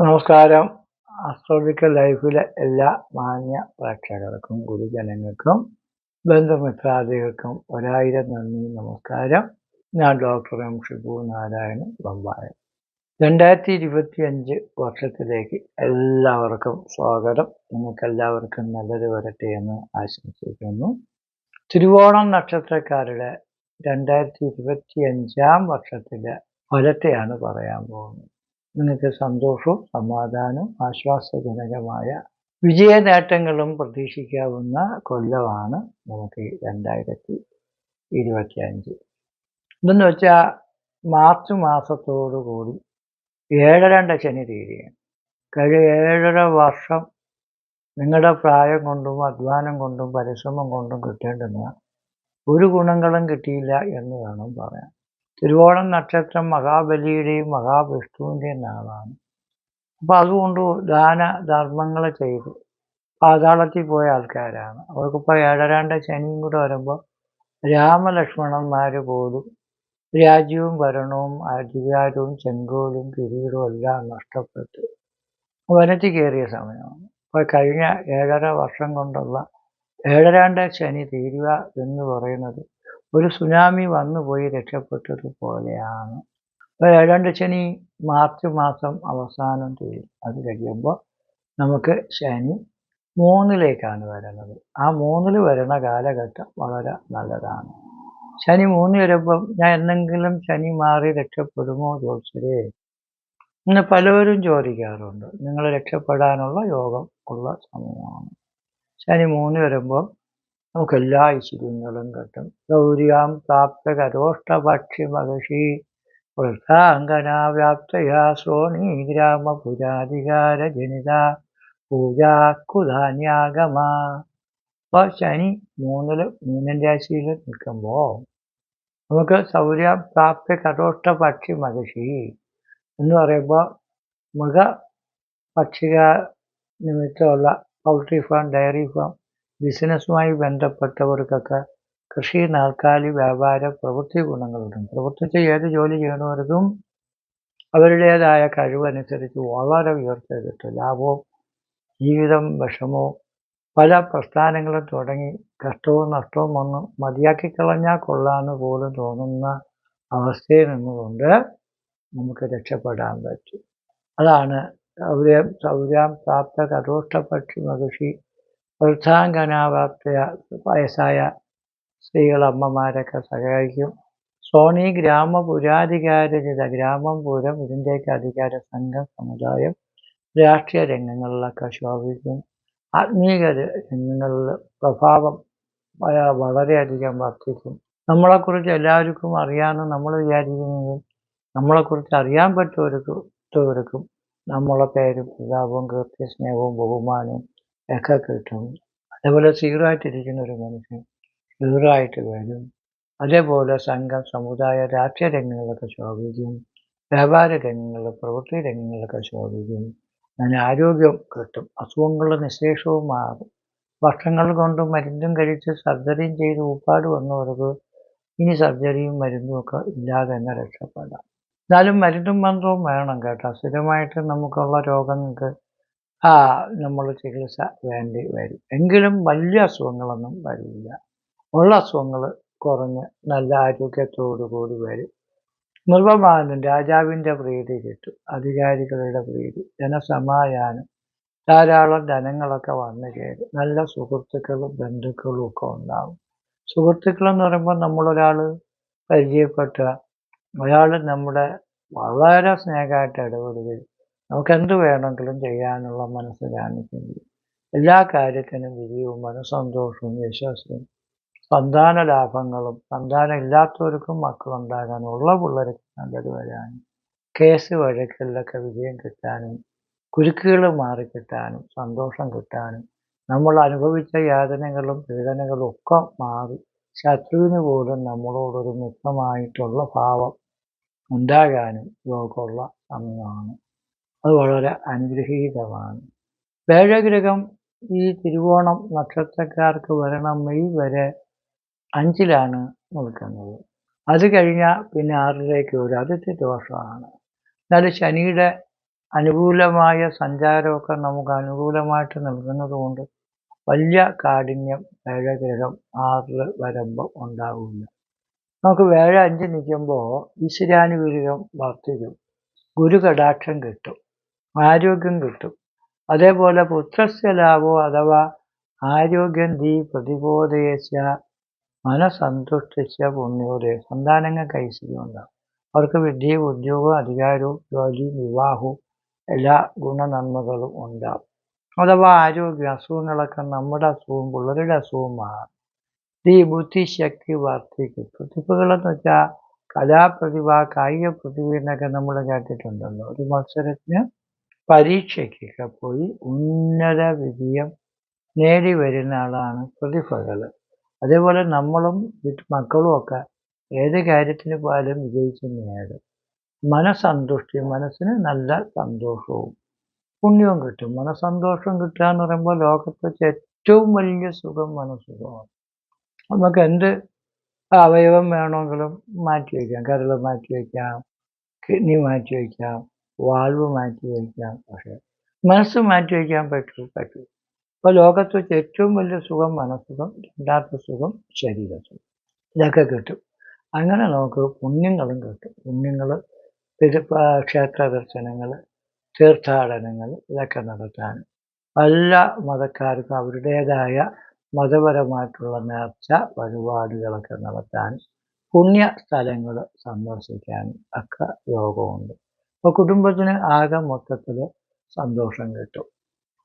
നമസ്കാരം. അസ്ട്രോളജിക്കൽ ലൈഫിലെ എല്ലാ മാന്യ പ്രേക്ഷകർക്കും ഗുരുജനങ്ങൾക്കും ബന്ധുമിത്രാദികൾക്കും ഒരായിരം നന്ദി നമസ്കാരം. ഞാൻ ഡോക്ടർ എം ഷിബു നാരായണൻ ബംബായ രണ്ടായിരത്തി ഇരുപത്തി അഞ്ച് വർഷത്തിലേക്ക് എല്ലാവർക്കും സ്വാഗതം. നിങ്ങൾക്ക് എല്ലാവർക്കും നല്ലത് വരട്ടെ എന്ന് ആശംസിക്കുന്നു. തിരുവോണം നക്ഷത്രക്കാരുടെ രണ്ടായിരത്തി ഇരുപത്തി അഞ്ചാം വർഷത്തിലെ ഫലത്തെയാണ് പറയാൻ പോകുന്നത്. നിങ്ങൾക്ക് സന്തോഷവും സമാധാനവും ആശ്വാസജനകമായ വിജയ നേട്ടങ്ങളും പ്രതീക്ഷിക്കാവുന്ന കൊല്ലമാണ് നമുക്ക് രണ്ടായിരത്തി ഇരുപത്തി അഞ്ച് ഇതെന്ന് വെച്ചാൽ മാർച്ച് മാസത്തോടു കൂടി ഏഴരണ്ട ശനി തീരുകയാണ് കഴിഞ്ഞ ഏഴര വർഷം നിങ്ങളുടെ പ്രായം കൊണ്ടും അധ്വാനം കൊണ്ടും പരിശ്രമം കൊണ്ടും കിട്ടേണ്ടുന്ന ഒരു ഗുണങ്ങളും കിട്ടിയില്ല എന്ന് വേണം പറയാൻ. തിരുവോണം നക്ഷത്രം മഹാബലിയുടെയും മഹാവിഷ്ണുവിന്റെയും നാളാണ്. അപ്പോൾ അതുകൊണ്ട് ദാന ധർമ്മങ്ങൾ ചെയ്ത് പാതാളത്തിൽ പോയ ആൾക്കാരാണ്. അവർക്കിപ്പോൾ ഏഴരാണ്ട ശനിയും കൂടെ വരുമ്പോൾ രാമലക്ഷ്മണന്മാർ പോലും രാജ്യവും ഭരണവും അധികാരവും ചെങ്കോലും കിരീടവും എല്ലാം നഷ്ടപ്പെട്ട് വനത്തി കയറിയ സമയമാണ്. അപ്പോൾ കഴിഞ്ഞ ഏഴര വർഷം കൊണ്ടുള്ള ഏഴരാണ്ട ശനി തീരുക എന്ന് പറയുന്നത് ഒരു സുനാമി വന്നു പോയി രക്ഷപ്പെട്ടതുപോലെയാണ് ഏഴാണ്ട് ശനി മാർച്ച് മാസം അവസാനം തീരും അത് കഴിയുമ്പോൾ നമുക്ക് ശനി മൂന്നിലേക്കാണ് വരുന്നത്. ആ മൂന്നിൽ വരുന്ന കാലഘട്ടം വളരെ നല്ലതാണ്. ശനി മൂന്ന് വരുമ്പം ഞാൻ എന്തെങ്കിലും ശനി മാറി രക്ഷപ്പെടുമോ ചോദിച്ചതേ ഇന്ന് പലവരും ചോദിക്കാറുണ്ട്. നിങ്ങൾ രക്ഷപ്പെടാനുള്ള യോഗം ഉള്ള സമയമാണ്. ശനി മൂന്ന് വരുമ്പോൾ നമുക്ക് എല്ലാ ഐശ്വര്യങ്ങളും കിട്ടും. ഗൗരിയാം പ്രാപ്ത കരോഷ്ടഭക്ഷി മഹർഷി വൃദ്ധാംഗന വ്യാപ്തയാ ശ്രോണി ഗ്രാമ പുരാധികാര ജനിത പൂജാക്കുധാന്യാഗമ അപ്പോൾ ശനി മൂന്നിൽ മീനൻ രാശിയിൽ നിൽക്കുമ്പോൾ നമുക്ക് സൗര്യ പ്രാപ്തി കരോഷ്ട പക്ഷി മഹർഷി എന്ന് പറയുമ്പോൾ മൃഗ പക്ഷിക നിമിത്തമുള്ള പൗൾട്രി ഫാം ഡയറി ഫാം ബിസിനസ്സുമായി ബന്ധപ്പെട്ടവർക്കൊക്കെ കൃഷി നാൽക്കാലി വ്യാപാര പ്രവൃത്തി ഗുണങ്ങളുണ്ട്. പ്രവർത്തിച്ച് ഏത് ജോലി ചെയ്യണവർക്കും അവരുടേതായ കഴിവനുസരിച്ച് വളരെ കിട്ടും ലാഭവും ജീവിതം വിഷമവും പല പ്രസ്ഥാനങ്ങളും തുടങ്ങി കഷ്ടവും നഷ്ടവും വന്ന് മതിയാക്കി കളഞ്ഞാൽ കൊള്ളാമെന്ന് പോലും തോന്നുന്ന അവസ്ഥയിൽ നിന്നുകൊണ്ട് നമുക്ക് രക്ഷപ്പെടാൻ പറ്റും. അതാണ് സൗര്യം സൗര്യം പ്രാപ്ത കരോഷ്ടപക്ഷി മഹർഷി വൃദ്ധാംഗനാവാപ്ത വയസ്സായ സ്ത്രീകൾ അമ്മമാരൊക്കെ സഹായിക്കും. സോണി ഗ്രാമപുരാധികാരജിത ഗ്രാമം പൂരം ഇതിന്റെയൊക്കെ അധികാര സംഘം സമുദായം രാഷ്ട്രീയ രംഗങ്ങളിലൊക്കെ ശോഭിക്കും. ആത്മീക രംഗങ്ങളിൽ പ്രഭാവം വളരെയധികം വർദ്ധിക്കും. നമ്മളെക്കുറിച്ച് എല്ലാവർക്കും അറിയാമെന്ന് നമ്മൾ വിചാരിക്കുന്നത് നമ്മളെക്കുറിച്ച് അറിയാൻ പറ്റുന്നവർക്കും നമ്മളെ പേരും പ്രതാപവും കീർത്തി സ്നേഹവും ബഹുമാനവും ഒക്കെ കിട്ടും അതേപോലെ സീറോയിട്ടിരിക്കുന്ന ഒരു മനുഷ്യൻ സീറോയിട്ട് വരും. അതേപോലെ സംഘം സമുദായ രാഷ്ട്രീയ രംഗങ്ങളിലൊക്കെ ശോഭിക്കും. വ്യാപാര രംഗങ്ങളിൽ പ്രവൃത്തി രംഗങ്ങളിലൊക്കെ ശോഭിക്കും. അങ്ങനെ ആരോഗ്യം കിട്ടും. അസുഖങ്ങളുടെ നിശേഷവും മാറും. വർഷങ്ങൾ കൊണ്ട് മരുന്നും കഴിച്ച് സർജറിയും ചെയ്ത് ഊപ്പാട് വന്നവർക്ക് ഇനി സർജറിയും മരുന്നും ഒക്കെ ഇല്ലാതെ തന്നെ രക്ഷപ്പെടാം. എന്നാലും മരുന്നും മന്ത്രവും വേണം കേട്ടോ. സ്ഥിരമായിട്ട് നമുക്കുള്ള രോഗങ്ങൾക്ക് നമ്മൾ ചികിത്സ വേണ്ടി വരും. എങ്കിലും വലിയ അസുഖങ്ങളൊന്നും വരില്ല. ഉള്ള അസുഖങ്ങൾ കുറഞ്ഞ് നല്ല ആരോഗ്യത്തോടു കൂടി വരും. നിർവമാനം രാജാവിന്റെ പ്രീതി കിട്ടും. അധികാരികളുടെ പ്രീതി ജനസമായാനം ധാരാളം ധനങ്ങളൊക്കെ വന്നു ചേരും. നല്ല സുഹൃത്തുക്കളും ബന്ധുക്കളും ഒക്കെ ഉണ്ടാവും. സുഹൃത്തുക്കളെന്ന് പറയുമ്പോൾ നമ്മളൊരാൾ പരിചയപ്പെട്ട അയാൾ നമ്മുടെ വളരെ സ്നേഹമായിട്ട് ഇടപെടുകയും നമുക്ക് എന്ത് വേണമെങ്കിലും ചെയ്യാനുള്ള മനസ്സ് കാണിക്കേണ്ടി എല്ലാ കാര്യത്തിനും വിജയവും മനസ്സന്തോഷവും വിശ്വാസവും സന്താന ലാഭങ്ങളും സന്താനം ഇല്ലാത്തവർക്കും മക്കളുണ്ടാകാനും ഉള്ള പിള്ളേർക്ക് നല്ലത് വരാനും കേസ് വഴക്കിലൊക്കെ വിജയം കിട്ടാനും കുരുക്കുകൾ മാറിക്കിട്ടാനും സന്തോഷം കിട്ടാനും നമ്മൾ അനുഭവിച്ച യാതനകളും പീഡനകളും ഒക്കെ മാറി ശത്രുവിന് പോലും നമ്മളോടൊരു മിത്രമായിട്ടുള്ള ഭാവം ഉണ്ടാകാനും യോഗമുള്ള സമയമാണ്. അത് വളരെ അനുഗ്രഹീതമാണ്. വേഴഗ്രഹം ഈ തിരുവോണം നക്ഷത്രക്കാർക്ക് വരണം മെയ് വരെ അഞ്ചിലാണ് നിൽക്കുന്നത്. അത് കഴിഞ്ഞാൽ പിന്നെ ആറിലേക്ക് ഒരു ആദ്യത്തെ ദോഷമാണ് എന്നാലും ശനിയുടെ അനുകൂലമായ സഞ്ചാരമൊക്കെ നമുക്ക് അനുകൂലമായിട്ട് നൽകുന്നത് കൊണ്ട് വലിയ കാഠിന്യം വേഴഗ്രഹം ആറിൽ വരുമ്പോൾ ഉണ്ടാവില്ല നമുക്ക് വേഴ അഞ്ച് നിൽക്കുമ്പോൾ ഈശ്വരാനുഗ്രഹം വർദ്ധിക്കും ഗുരു കടാക്ഷം കിട്ടും. ആരോഗ്യം കിട്ടും. അതേപോലെ പുത്രസ്യ ലാഭോ അഥവാ ആരോഗ്യം ദീ പ്രതിബോധയച്ച മനസന്തുഷ്ടിച്ച പുണ്യോദയ സന്താനങ്ങൾക്ക് ഐശ്വര്യം ഉണ്ടാവും അവർക്ക് വിദ്യയും ഉദ്യോഗവും അധികാരവും ജോലിയും വിവാഹവും എല്ലാ ഗുണനന്മകളും ഉണ്ടാവും. അഥവാ ആരോഗ്യ അസുഖങ്ങളൊക്കെ നമ്മുടെ അസുഖവും പിള്ളേരുടെ അസുഖവും മാറും. ഈ ബുദ്ധിശക്തി വർദ്ധിക്കും. പ്രതിഭകളെന്ന് വെച്ചാൽ കലാപ്രതിഭ കായിക പ്രതിഭ നമ്മൾ കേട്ടിട്ടുണ്ടല്ലോ. ഒരു മത്സരത്തിന് പരീക്ഷയ്ക്കൊക്കെ പോയി ഉന്നത വിജയം നേടി വരുന്ന ആളാണ് പ്രതിഭകൾ അതേപോലെ നമ്മളും മക്കളും ഒക്കെ ഏത് കാര്യത്തിന് പോയാലും വിജയിച്ച് നേടും. മനസന്തുഷ്ടി മനസ്സിന് നല്ല സന്തോഷവും. പുണ്യവും കിട്ടും. മനസന്തോഷം കിട്ടുക എന്ന് പറയുമ്പോൾ ലോകത്തെ ഏറ്റവും വലിയ സുഖം മനസ്സുഖമാണ്. നമുക്ക് എന്ത് അവയവം വേണമെങ്കിലും മാറ്റി വയ്ക്കാം കരൾ മാറ്റി വയ്ക്കാം കിഡ്നി മാറ്റി വയ്ക്കാം വാൾവ് മാറ്റി വയ്ക്കാം. പക്ഷേ മനസ്സ് മാറ്റി വയ്ക്കാൻ പറ്റൂ പറ്റൂ. അപ്പോൾ ലോകത്ത് വെച്ച് ഏറ്റവും വലിയ സുഖം മനസ്സുഖം രണ്ടാമത്തെ സുഖം ശരീരസുഖം. ഇതൊക്കെ കിട്ടും. അങ്ങനെ നമുക്ക് പുണ്യങ്ങളും കിട്ടും. പുണ്യങ്ങൾ തിരു ക്ഷേത്ര ദർശനങ്ങൾ തീർത്ഥാടനങ്ങൾ ഇതൊക്കെ നടത്താൻ എല്ലാ മതക്കാർക്കും അവരുടേതായ മതപരമായിട്ടുള്ള നേർച്ച വഴിപാടുകളൊക്കെ നടത്താൻ പുണ്യ സ്ഥലങ്ങൾ സന്ദർശിക്കാൻ ഒക്കെ യോഗമുണ്ട് അപ്പോൾ കുടുംബത്തിന് ആകെ മൊത്തത്തിൽ സന്തോഷം കിട്ടും.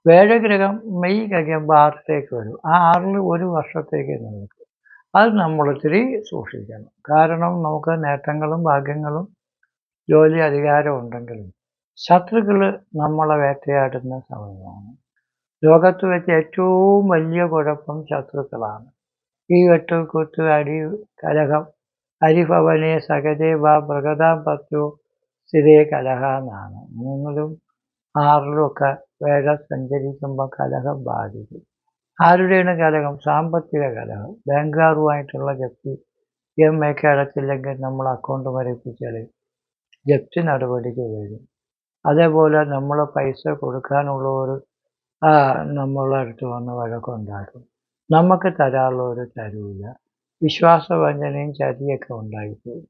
വേഴഗ്രഹം മെയ് കഴിയുമ്പോൾ ആറിലേക്ക് വരും. ആ ആറിൽ ഒരു വർഷത്തേക്ക് നിൽക്കും. അത് നമ്മൾ ഇത്തിരി സൂക്ഷിക്കണം. കാരണം നമുക്ക് നേട്ടങ്ങളും ഭാഗ്യങ്ങളും ജോലി അധികാരം ഉണ്ടെങ്കിലും ശത്രുക്കൾ നമ്മളെ വേട്ടയാടുന്ന സമയമാണ്. ലോകത്ത് വെച്ച് ഏറ്റവും വലിയ കുഴപ്പം ശത്രുക്കളാണ്. ഈ വെട്ട് കുത്ത് അടി കലഹം ഹരിഭവനെ സഹദേവ പ്രഗതാം പത്തു സ്ഥിരേ കലഹ എന്നാണ്. മൂന്നിലും ആറിലുമൊക്കെ വേഗം സഞ്ചരിക്കുമ്പോൾ കലഹം ബാധിക്കും. ആരുടെയാണ് കലഹം? സാമ്പത്തിക കലഹം. ബാങ്കുകാരുമായിട്ടുള്ള ജപ്തി ഇ എം ഐക്ക് അടച്ചില്ലെങ്കിൽ നമ്മൾ അക്കൗണ്ട് മരപ്പിച്ചാൽ ജപ്തി നടപടിക്ക് വരും. അതേപോലെ നമ്മൾ പൈസ കൊടുക്കാനുള്ളവർ നമ്മളെ അടുത്ത് വന്ന് വഴക്കുണ്ടാക്കും നമുക്ക് തരാനുള്ളവർ തരൂല. വിശ്വാസവഞ്ചനയും ചതിയൊക്കെ ഉണ്ടായിപ്പോയി.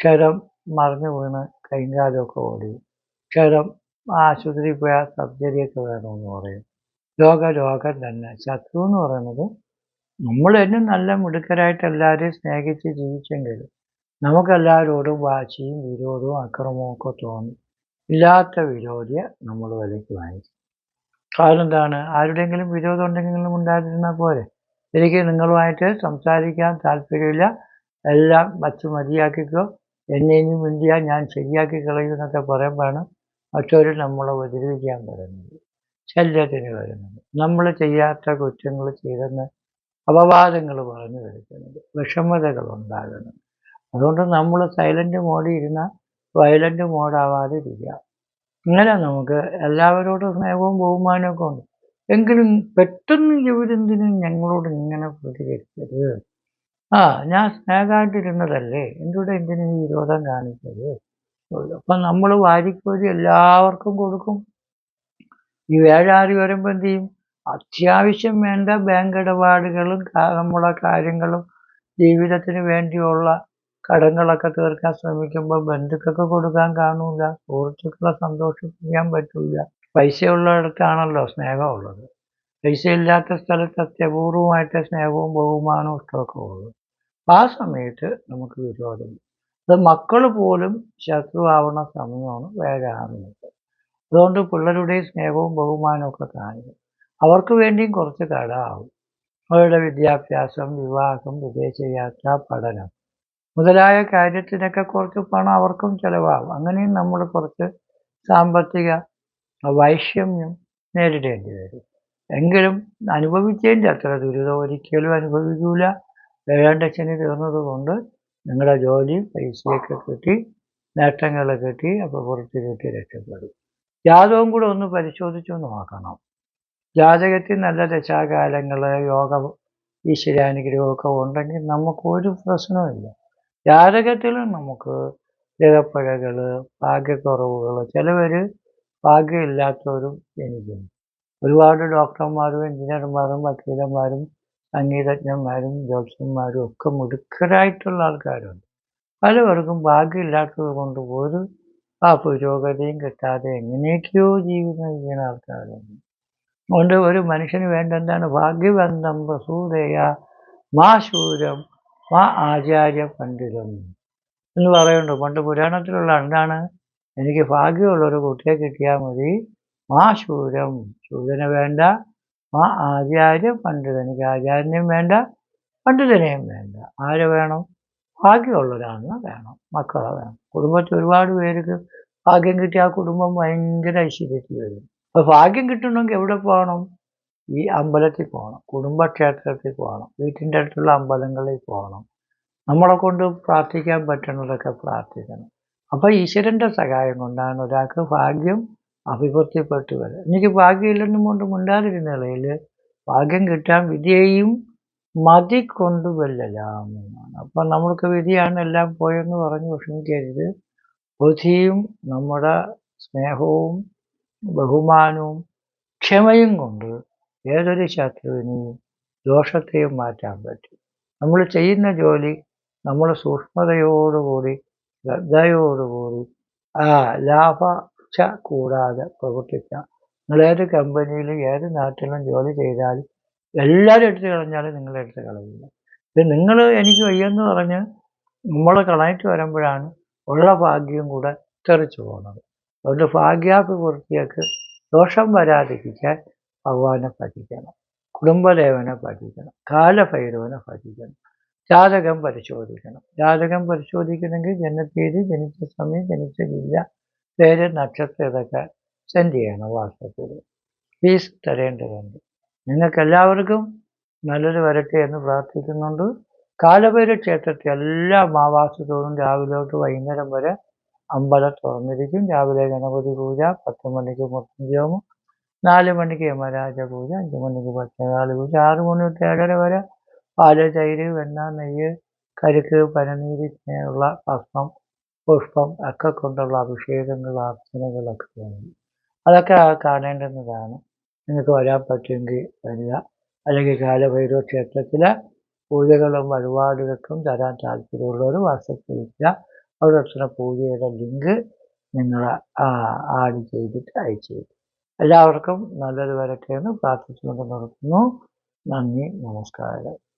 ക്ഷരം മറിഞ്ഞു വീണ് കൈകാലമൊക്കെ ഓടി. ക്ഷരം ആശുപത്രിയിൽ പോയാൽ സർജറിയൊക്കെ വേണമെന്ന് പറയും. രോഗ രോഗം തന്നെ. ശത്രു എന്ന് പറയുന്നത് നമ്മൾ തന്നെ നല്ല മിടുക്കരായിട്ട് എല്ലാവരെയും സ്നേഹിച്ച് ജീവിച്ചെങ്കിലും നമുക്കെല്ലാവരോടും വാശിയും വിരോധവും അക്രമവും ഒക്കെ തോന്നും. ഇല്ലാത്ത വിരോധിയെ നമ്മൾ വിലയ്ക്ക് വാങ്ങിക്കും. കാരണം എന്താണ്? ആരുടെയെങ്കിലും വിരോധം ഉണ്ടെങ്കിലും ഉണ്ടായിരുന്നാൽ പോരെ. എനിക്ക് നിങ്ങളുമായിട്ട് സംസാരിക്കാൻ താല്പര്യമില്ല. എല്ലാം വച്ച് മതിയാക്കിക്കോ. എന്നെ ഇനി മിണ്ടിയാൽ ഞാൻ ശരിയാക്കി കളയും എന്നൊക്കെ പറയുമ്പോഴാണ് മറ്റവർ നമ്മളെ ഉപദ്രവിക്കാൻ പറയുന്നത് ശല്യത്തിന് വരുന്നത്. നമ്മൾ ചെയ്യാത്ത കുറ്റങ്ങൾ ചെയ്തെന്ന് അപവാദങ്ങൾ പറഞ്ഞു വരുത്തുന്നത് വിഷമതകൾ ഉണ്ടാകുന്നത്. അതുകൊണ്ട് നമ്മൾ സൈലന്റ് മോഡിൽ ഇരുന്നാൽ വയലന്റ് മോഡാവാതെ ഇരിക്കുക ഇങ്ങനെ നമുക്ക് എല്ലാവരോടും സ്നേഹവും ബഹുമാനമൊക്കെ ഉണ്ട്. എങ്കിലും പെട്ടെന്ന് ഇവരെന്തിനും ഞങ്ങളോട് ഇങ്ങനെ പ്രതികരിച്ചത് ആ ഞാൻ സ്നേഹമായിട്ടിരുന്നതല്ലേ? എന്തുകൊണ്ട് എന്തിനും ഈ വിരോധം കാണിച്ചത്? അപ്പം നമ്മൾ വാരിക്കോരി എല്ലാവർക്കും കൊടുക്കും. ഈ വേഴാറി വരുമ്പോൾ എന്ത് ചെയ്യും? അത്യാവശ്യം വേണ്ട ബാങ്ക് ഇടപാടുകളും നമ്മളെ കാര്യങ്ങളും ജീവിതത്തിന് വേണ്ടിയുള്ള കടങ്ങളൊക്കെ തീർക്കാൻ ശ്രമിക്കുമ്പോൾ ബന്ധുക്കൾക്ക് കൊടുക്കാൻ കാണൂല. സുഹൃത്തുക്കളെ സന്തോഷിപ്പിക്കാൻ പറ്റില്ല പൈസയുള്ളിടത്താണല്ലോ സ്നേഹമുള്ളത്. പൈസ ഇല്ലാത്ത സ്ഥലത്ത് അത്യപൂർവമായിട്ട് സ്നേഹവും ബഹുമാനവും ഇഷ്ടമൊക്കെ ഉള്ളൂ. ആ സമയത്ത് നമുക്ക് വിരോധം അത് മക്കൾ പോലും ശത്രുവാവുന്ന സമയമാണ് വേഗാറുന്നത് അതുകൊണ്ട് പിള്ളേരുടെ സ്നേഹവും ബഹുമാനവും ഒക്കെ കാണിക്കും. അവർക്ക് വേണ്ടിയും കുറച്ച് കടമാവും അവരുടെ വിദ്യാഭ്യാസം വിവാഹം വിദേശയാത്ര പഠനം മുതലായ കാര്യത്തിനൊക്കെ കുറച്ച് പണം അവർക്കും ചിലവാകും. അങ്ങനെയും നമ്മൾ കുറച്ച് സാമ്പത്തിക വൈഷമ്യം നേരിടേണ്ടി വരും. എങ്കിലും അനുഭവിച്ചതിന്റെ അത്ര ദുരിതം ഒരിക്കലും അനുഭവിക്കൂല. വേണ്ട ശനി തീർന്നത് കൊണ്ട് നിങ്ങളുടെ ജോലി പൈസയൊക്കെ കിട്ടി നേട്ടങ്ങൾ കിട്ടി അപ്പോൾ പുറത്ത് കിട്ടി രക്ഷപ്പെടും. ജാതകം കൂടെ ഒന്ന് പരിശോധിച്ചു നോക്കണം. ജാതകത്തിൽ നല്ല ദശാകാലങ്ങൾ യോഗ ഈശ്വരാനുഗ്രഹമൊക്കെ ഉണ്ടെങ്കിൽ നമുക്ക് ഒരു പ്രശ്നവുമില്ല ജാതകത്തിലും നമുക്ക് ഇടപ്പഴകൾ ഭാഗ്യക്കുറവുകൾ ചിലവർ ഭാഗ്യമില്ലാത്തവരും ജനിക്കുന്നു ഒരുപാട് ഡോക്ടർമാരും എഞ്ചിനീയർമാരും വക്കീലന്മാരും സംഗീതജ്ഞന്മാരും ജ്യോത്സ്യന്മാരും ഒക്കെ മിടുക്കരായിട്ടുള്ള ആൾക്കാരുണ്ട്. പലവർക്കും ഭാഗ്യമില്ലാത്തത് കൊണ്ട് ഒരു ആ പുരോഗതിയും കിട്ടാതെ എങ്ങനെയൊക്കെയോ ജീവിതം ചെയ്യുന്ന ആൾക്കാരുണ്ട്. അതുകൊണ്ട് ഒരു മനുഷ്യന് വേണ്ട എന്താണ് ഭാഗ്യബന്ധം വസൂതയ മാ ശൂരം മാ ആചാര്യ പണ്ഡിതം എന്ന് പറയുന്നുണ്ട്. പണ്ട് പുരാണത്തിലുള്ള എന്താണ്? എനിക്ക് ഭാഗ്യമുള്ളൊരു കുട്ടിയെ കിട്ടിയാൽ മതി. മാ ശൂരം. ശൂരനെ വേണ്ട. മാ ആചാര്യ പണ്ഡിതൻ എനിക്ക് ആചാര്യനെയും വേണ്ട പണ്ഡിതനെയും വേണ്ട. ആര് വേണം? ഭാഗ്യമുള്ളൊരാളിനെ വേണം. മക്കളെ വേണം. കുടുംബത്തിൽ ഒരുപാട് പേർക്ക് ഭാഗ്യം കിട്ടിയ ആ കുടുംബം ഭയങ്കര ഐശ്വര്യത്തിൽ വരും. അപ്പോൾ ഭാഗ്യം കിട്ടണമെങ്കിൽ എവിടെ പോകണം? ഈ അമ്പലത്തിൽ പോകണം. കുടുംബക്ഷേത്രത്തിൽ പോകണം. വീട്ടിന്റെ അടുത്തുള്ള അമ്പലങ്ങളിൽ പോകണം. നമ്മളെ കൊണ്ട് പ്രാർത്ഥിക്കാൻ പറ്റണതൊക്കെ പ്രാർത്ഥിക്കണം. അപ്പോൾ ഈശ്വരന്റെ സഹായം കൊണ്ടാണ് ഒരാൾക്ക് ഭാഗ്യം അഭിവൃദ്ധിപ്പെട്ടു വരെ എനിക്ക് ഭാഗ്യമില്ലെന്നും കൊണ്ട് മുണ്ടാതിരുന്ന നിലയിൽ ഭാഗ്യം കിട്ടാൻ വിധിയെയും മതി കൊണ്ട് വെല്ലലാം എന്നാണ്. അപ്പം നമ്മൾക്ക് വിധിയാണ് എല്ലാം പോയെന്ന് പറഞ്ഞ് വിഷമിക്കരുത്. ബുദ്ധിയും നമ്മുടെ സ്നേഹവും ബഹുമാനവും ക്ഷമയും കൊണ്ട് ഏതൊരു ശത്രുവിനെയും ദോഷത്തെയും മാറ്റാൻ പറ്റും. നമ്മൾ ചെയ്യുന്ന ജോലി നമ്മൾ സൂക്ഷ്മതയോടുകൂടി ശ്രദ്ധയോടുകൂടി ആ ലാഭച്ച കൂടാതെ പ്രവർത്തിക്കാം നിങ്ങൾ ഏത് കമ്പനിയിലും ഏത് നാട്ടിലും ജോലി ചെയ്താലും എല്ലാവരും എടുത്ത് കളഞ്ഞാലും നിങ്ങൾ എടുത്ത് കളയില്ല. ഇത് നിങ്ങൾ എനിക്ക് വയ്യെന്ന് പറഞ്ഞ് നമ്മൾ കളയിട്ട് വരുമ്പോഴാണ് ഉള്ള ഭാഗ്യം കൂടെ തെറിച്ചു പോകുന്നത് അതുകൊണ്ട് ഭാഗ്യാഭിവൃദ്ധിയൊക്കെ ദോഷം വരാതിരിക്കാൻ ഭഗവാനെ പഠിക്കണം കുടുംബദേവനെ പഠിക്കണം കാലഭൈരവനെ പഠിക്കണം ജാതകം പരിശോധിക്കണം. ജാതകം പരിശോധിക്കണമെങ്കിൽ ജനത്തീയതി ജനിച്ച സമയം ജനിച്ച ജില്ല പേര് നക്ഷത്രം ഇതൊക്കെ സെൻഡ് ചെയ്യണം വാട്സപ്പിൽ. ഫീസ് തരേണ്ടതുണ്ട്. നിങ്ങൾക്ക് എല്ലാവർക്കും നല്ലത് വരട്ടെ എന്ന് പ്രാർത്ഥിക്കുന്നുണ്ട്. കാലഭൈര ക്ഷേത്രത്തിൽ എല്ലാ മാവാസത്തോടും രാവിലെ തൊട്ട് വൈകുന്നേരം വരെ അമ്പലം തുറന്നിരിക്കും. രാവിലെ ഗണപതി പൂജ പത്ത് മണിക്ക് മുത്തഞ്ചോമം നാല് മണിക്ക് യമരാജ പൂജ അഞ്ച് മണിക്ക് പച്ചകാല പൂജ ആറ് മണി തൊട്ട് ഏഴര വരെ പാൽ തൈര് വെണ്ണ നെയ്യ് കരുക്ക് പനനീര് ഇങ്ങനെയുള്ള ഭസ്മം പുഷ്പം ഒക്കെ കൊണ്ടുള്ള അഭിഷേകങ്ങൾ അർച്ചനകളൊക്കെ വേണം. അതൊക്കെ കാണേണ്ടുന്നതാണ്. നിങ്ങൾക്ക് വരാൻ പറ്റുമെങ്കിൽ വരിക. അല്ലെങ്കിൽ കാലഭൈരവ ക്ഷേത്രത്തിലെ പൂജകളും വഴിപാടുകൾക്കും തരാൻ താല്പര്യമുള്ളവർ വാട്സപ്പ് വിളിക്കുക അവിടെ പൂജയുടെ ലിങ്ക് നിങ്ങൾ ആഡ് ചെയ്തിട്ട് അയച്ചു തരും. എല്ലാവർക്കും നല്ലത് വരട്ടെ എന്ന് പ്രാർത്ഥിച്ചുകൊണ്ട് നിർത്തുന്നു. നന്ദി നമസ്കാരം.